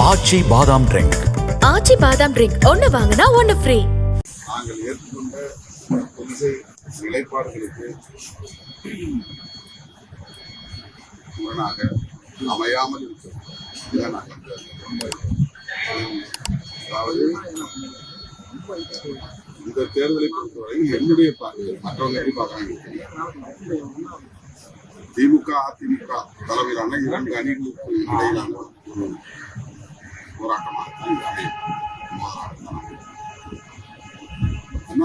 ஆச்சி பாதாம் ட்ரிங்க் ஆச்சி பாதாம் ட்ரிங்க் ஒன்னு வாங்கினா ஒன்னு ஃப்ரீ நாங்கள் ஏற்றுக்கொண்ட கொள்கை நிலைப்பாடுகளுக்கு முரணாக அமையாமல் நாங்கள் அதாவது இந்த தேர்தலை பொறுத்தவரையில் என்னுடைய பார்வை மற்றவங்க எப்படி பார்க்கறாங்க. திமுக அதிமுக தலைமையிலான இரண்டு அணிகளுக்கு இடையிலான போராட்டமாகத்தான் போராட்டமாக இது அமையும் போராட்டம்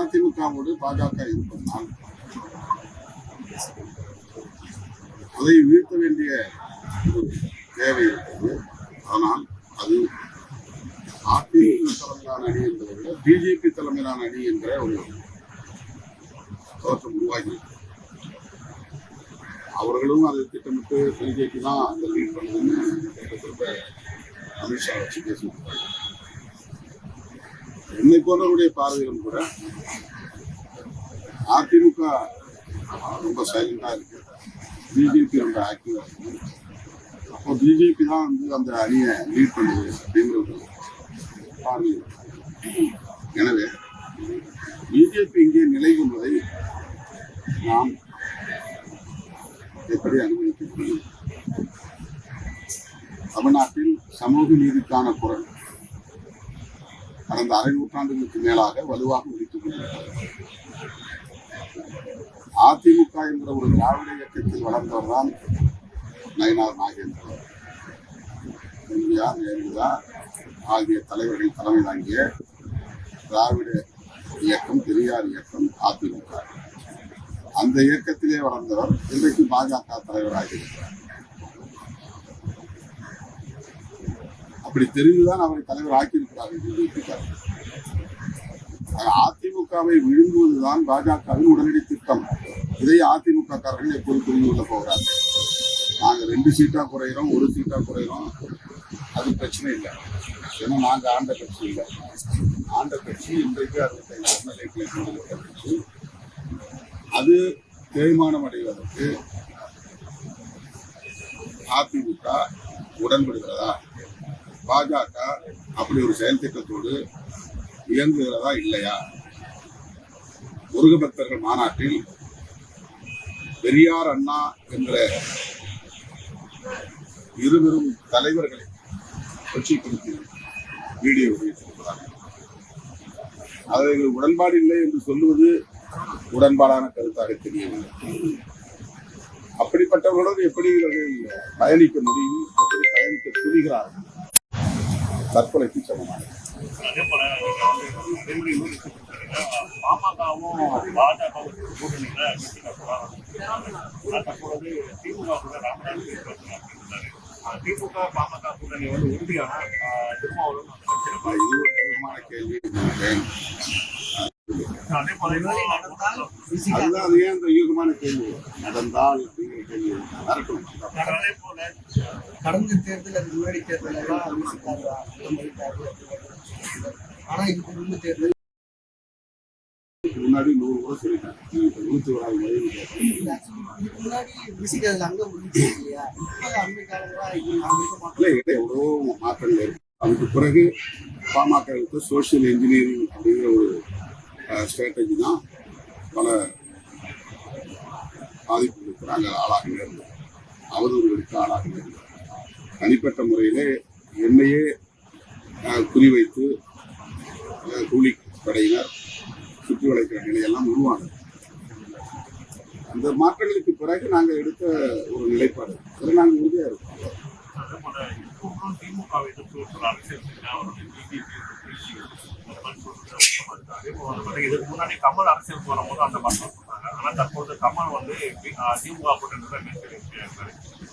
அதிமுகவோடு பாஜக இருப்பதனால் அதை வீழ்த்த வேண்டிய தேவை இருக்கிறது. ஆனால் அது அதிமுக தலைமையிலான அணி என்பதை விட பிஜேபி தலைமையிலான அணி என்ற ஒரு தோற்றம் உருவாகி அவர்களும் அதை திட்டமிட்டு பிஜேபி தான் அந்த லீட் பண்ணுதுன்னு திரும்ப அமித்ஷா வச்சு பேசிட்டு என்னை போன்றவருடைய பார்வையிலும் கூட அதிமுக ரொம்ப சைலண்டா இருக்கு பிஜேபி ரொம்ப ஆக்டிவா இருக்கு அப்போ பிஜேபி தான் வந்து அந்த அணியை லீட் பண்ணுது அப்படிங்கிற ஒரு பார்வை எனவே பிஜேபி இங்கே நிலை கொள்வதை நாம் எப்படி அனுமதிக்க முடியும்? தமிழ்நாட்டில் சமூக நீதிக்கான குரல் கடந்த அரை நூற்றாண்டுகளுக்கு மேலாக வலுவாக ஒழித்துக் கொண்டிருக்கிறது. அதிமுக என்ற ஒரு திராவிட இயக்கத்தில் வளர்ந்தவர் தான் நயனார் நாகேந்திரன். எம்ஜிஆர் ஜெயலலிதா ஆகிய தலைவர்கள் தலைமை தாங்கிய திராவிட இயக்கம் பெரியார் இயக்கம் அதிமுக. அந்த இயக்கத்திலே வளர்ந்தவர் இன்றைக்கு பாஜக தலைவராக இருக்கிறார். அப்படி தெரிந்துதான் அவரை தலைவர் ஆக்கியிருக்கிறார்கள் பிஜேபிக்காரர் அதிமுகவை விழுங்குவதுதான் பாஜகவின் உடனடி திட்டம். இதை அதிமுக காரர்கள் எப்போது புரிந்து கொள்ள போகிறார்கள்? நாங்க ரெண்டு சீட்டா குறையிறோம் ஒரு சீட்டா குறையிறோம். அது பிரச்சனை இல்லை. ஏன்னா நாங்க ஆண்ட கட்சி இல்லை. ஆண்ட கட்சி இன்றைக்கு அறுபத்தைந்து எம்எல்ஏக்களை கட்சி அது தேய்மானம் அடைவதற்கு அதிமுக உடன்படுகிறதா? பாஜக அப்படி ஒரு செயல் திட்டத்தோடு இயங்குகிறதா இல்லையா? முருக பக்தர்கள் மாநாட்டில் பெரியார் அண்ணா என்ற இருவரும் தலைவர்களை கட்சி குறித்து வீடியோ வெளியிட்டிருக்கிறார்கள் அவர்கள் உடன்பாடு இல்லை என்று சொல்லுவது உடன்பாடான கருத்தாக தெரியவில்லை. அப்படிப்பட்டவர்களோடு எப்படி இவர்கள் பயணிக்க முடியும்? எப்படி பயணிக்க துணிகிறார்கள் தற்கொலைக்கு சமமானது. அதே போல பாமகவும் பாஜகவும் கூட்டணியில தற்பொழுது திமுக கூட ராமதாஸ் பேசுறாரு திமுக பாமக கூட்டணி வந்து உறுதியான திருமாவளவன் முக்கியமான கேள்வி. அதே போல அதுதான் அது ஏன் இந்த யூகமான கேள்வி. நடந்தால் அப்படிங்கிற கேள்வி வரட்டும் அதே போல கடந்த தேர்தல் அதுக்கு முன்னாடி தேர்தல் எல்லாம் ஆனா இதுக்கு முன்பு தேர்தல் முன்னாடி நூறு கூட இப்ப நூத்தி கேட்டேன். இதுக்கு முன்னாடி விசிக்கிறதுல அங்க முடிஞ்சு இல்லையா? காலங்களா எவ்வளோ மாற்றங்கள் இருக்கு. அதுக்கு பிறகு பாமகவுக்கு சோஷியல் இன்ஜினியரிங் அப்படிங்கிற ஒரு ஸ்ட்ராட்டஜி தான் பல பாதிப்புகளுக்கு நாங்கள் ஆளாக நேர்ந்தோம் அவதூறுகளுக்கு ஆளாக தனிப்பட்ட முறையிலே என்னையே குறிவைத்து கூலி படையினர் சுற்றி வளைக்கிற நிலையெல்லாம் உருவானது. அந்த மாற்றங்களுக்கு பிறகு நாங்கள் எடுத்த ஒரு நிலைப்பாடு. அதில் நாங்கள் உறுதியாக இருக்கோம். திமுக அரசியல் அவருடைய இதுக்கு முன்னாடி கமல் அரசியல் போகும்போது அந்த மக்கள் ஆனால் தற்போது கமல் வந்து திமுக கூட்டணியில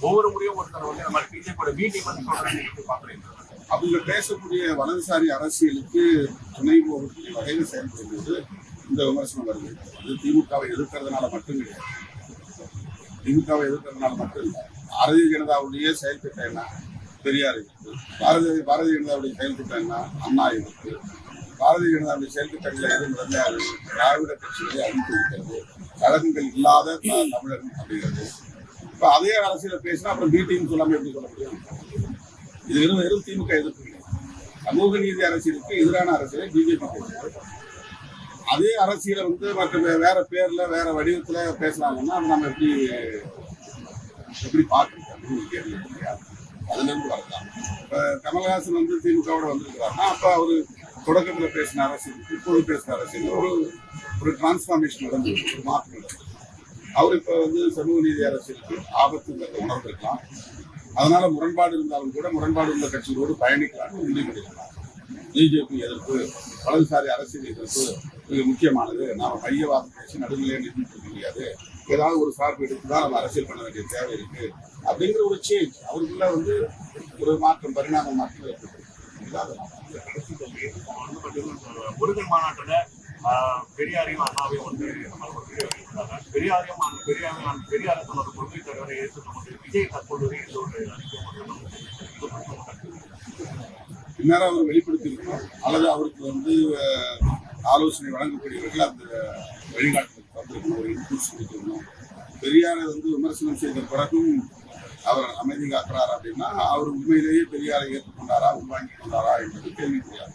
ஒவ்வொரு முறையும் ஒருத்தர் வந்து நம்ம பிஜேபியோட மீட்டிங் வந்து சொல்றாங்க அவங்க பேசக்கூடிய வலதுசாரி அரசியலுக்கு துணை போகக்கூடிய வகையில் செயல்படும் போது இந்த விமர்சனம் வருது. அது திமுகவை எதிர்க்கிறதுனால மட்டும் கிடையாது திமுகவை எதிர்க்கிறதுனால மட்டும் இல்லை. பாரதிய ஜனதாவுடைய செயல் திட்டம் என்ன? பெரியார் இருக்கு. பாரதிய பாரதிய ஜனதாவுடைய செயல் திட்டம் என்ன? அண்ணா இருக்கு. பாரதிய ஜனதாவுடைய செயல் திட்டங்களை எது திராவிட கட்சிகளை அழித்து இருக்கிறது கழகங்கள் இல்லாத தமிழகம் அப்படிங்கிறது. இப்ப அதே அரசியல பேசினா அப்புறம் பி டீம் சொல்லாம எப்படி சொல்ல முடியும்? இது வெறும் வெறும் திமுக எதிர்ப்பு. சமூக நீதி அரசியலுக்கு எதிரான அரசியலை பிஜேபி அதே அரசியலை வந்து மற்ற வேற பேர்ல வேற வடிவத்துல பேசுறாங்கன்னா நம்ம எப்படி எப்படி பார்க்கணும் அப்படின்னு கேள்வி அதுல இருந்து வரலாம். இப்ப கமல்ஹாசன் வந்து திமுகவோட வந்திருக்கிறாருன்னா அப்ப அவரு தொடக்கத்துல பேசின அரசியல் இப்போது பேசின அரசியல் ஒரு ஒரு டிரான்ஸ்ஃபார்மேஷன் நடந்தது ஒரு மாற்றம் அவர் இப்ப வந்து சமூக நீதி அரசியலுக்கு ஆபத்துங்கிறத உணர்ந்திருக்கலாம். அதனால முரண்பாடு இருந்தாலும் கூட முரண்பாடு உள்ள கட்சிகளோடு பயணிக்கலாம்னு முடிவெடுக்கலாம் பிஜேபி எதிர்ப்பு வலதுசாரி அரசியல் எதிர்ப்பு மிக முக்கியமானது. நாம மையவாதம் பேசி நடுநிலையை நிர்ணயிக்க முடியாது. ஏதாவது ஒரு சார்பு எடுத்து தான் நம்ம அரசியல் பண்ண வேண்டிய தேவை இருக்கு. அப்படிங்கிற ஒரு சேஞ்ச் அவருக்குள்ள வந்து ஒரு மாற்றம் பரிணாம மாற்றம் ஏற்பட்டு முருகன் மாநாட்டில் பெரியாரையும் அண்ணாவையும் வந்து நம்ம ஒரு வீடியோ பெரியாரையும் அந்த பெரியாரையும் அந்த பெரியார் தனது கொள்கை தலைவரை ஏற்றுக்கொண்டு விஜய் தற்போது இந்த ஒரு அறிக்கை மட்டும் பின்னர் அவர் வெளிப்படுத்தியிருக்கிறார் அல்லது அவருக்கு வந்து ஆலோசனை வழங்கக்கூடியவர்கள் அந்த வழிகாட்டுதல் தந்திருக்கணும் ஒரு கொடுத்துருக்கணும் பெரியாரை வந்து விமர்சனம் செய்த பிறகும் அவர் அமைதி காக்கிறார் அப்படின்னா அவர் உண்மையிலேயே பெரியாரை ஏற்றுக்கொண்டாரா உள்வாங்கிக் கொண்டாரா என்பது கேள்விக்குறியாது